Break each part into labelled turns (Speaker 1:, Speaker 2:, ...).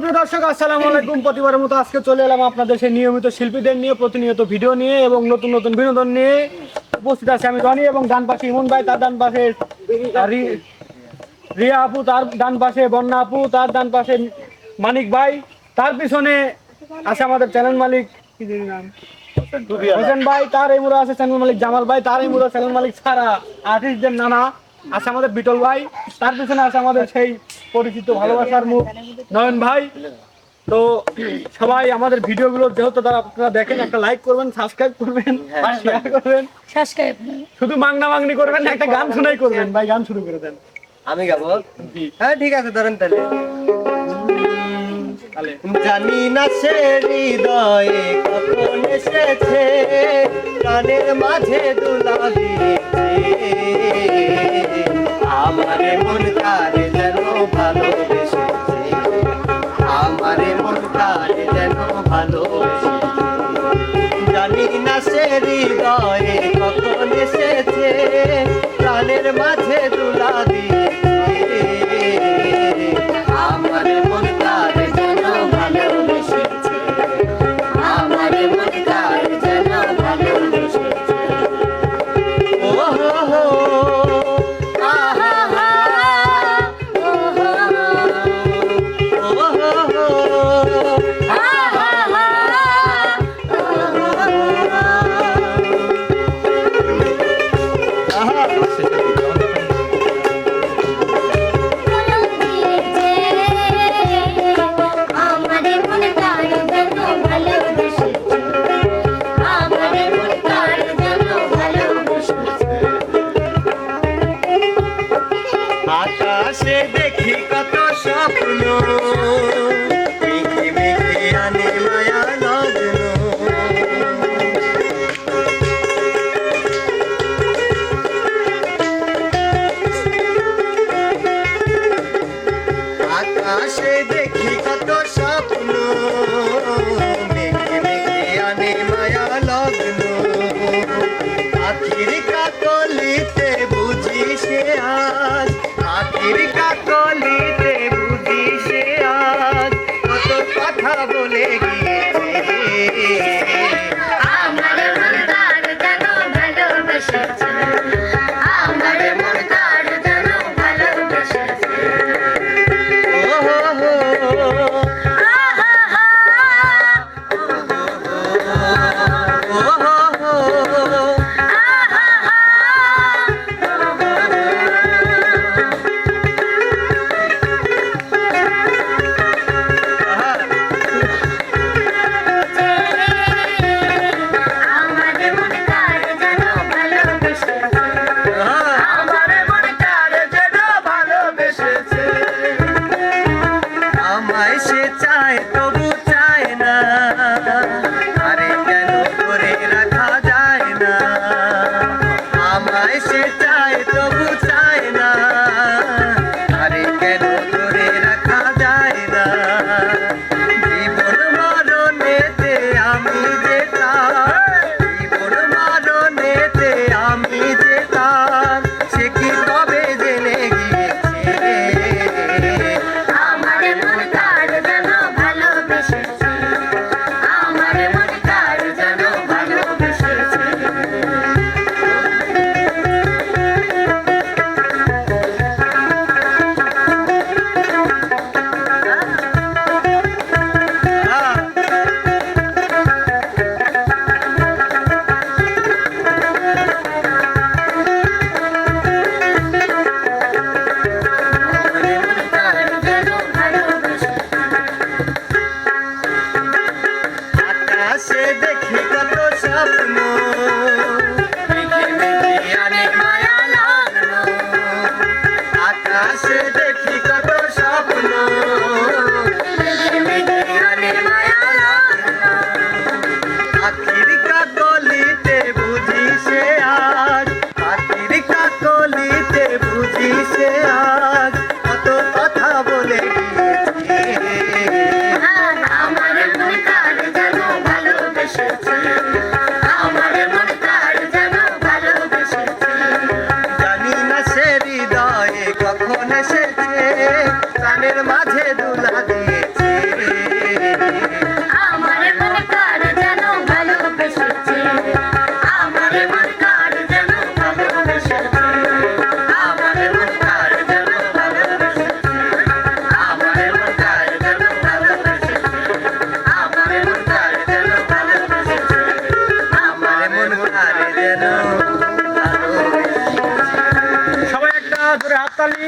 Speaker 1: প্রিয় দর্শক, আসসালামু আলাইকুম। প্রতিবারের মতো আজকে চলে এলাম আপনাদের সেই নিয়মিত শিল্পীদের নিয়ে, প্রতিনিয়ত ভিডিও নিয়ে এবং নতুন নতুন বিনোদন নিয়ে। উপস্থিত আছে আমি রনি এবং ডান পাশে ইমন ভাই, তার ডান পাশে রিয়া আপু, তার ডান পাশে বন্যা আপু, তার ডান পাশে মানিক ভাই, তার পিছনে আছে আমাদের চ্যানেল মালিক হোসেন ভাই, তার এই মুড়া আছে চ্যানেল মালিক জামাল ভাই, তার এই মুড়া চ্যানেল মালিক ছাড়া আর্টিস্টদের নানা আছে আমাদের বিটল ভাই, তার পিছনে আছে আমাদের সেই পরিচিত ভালোবাসার মুখ। নয়ন ভাই তো সবাই আমাদের ভিডিওগুলো যেহেতু তারা আপনারা দেখেন একটা লাইক করবেন সাবস্ক্রাইব করবেন শেয়ার করবেন।
Speaker 2: সাবস্ক্রাইব
Speaker 1: শুধু মাংনা মাংনি করবেন না, একটা গান শুনাই করবেন। ভাই গান শুরু করে দেন।
Speaker 3: আমি গাবো? হ্যাঁ ঠিক আছে ধরেন তাহলে।
Speaker 1: তাহলে।
Speaker 3: জানি না সে হৃদয়ে কখন এসেছে প্রাণের মাঝে দুলা দিয়েছে। আমারে মন হৃদয়ে কখন এসেছে? আকাশে দেখি কত স্বপ্ন। আখির কাকলিতে
Speaker 1: হাততালি।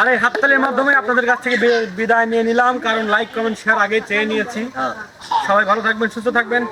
Speaker 1: আর এই হাততালির মাধ্যমে আপনাদের কাছ থেকে বিদায় নিয়ে নিলাম। কারণ লাইক কমেন্ট শেয়ার আগে চেয়ে নিয়েছি। সবাই ভালো থাকবেন সুস্থ থাকবেন।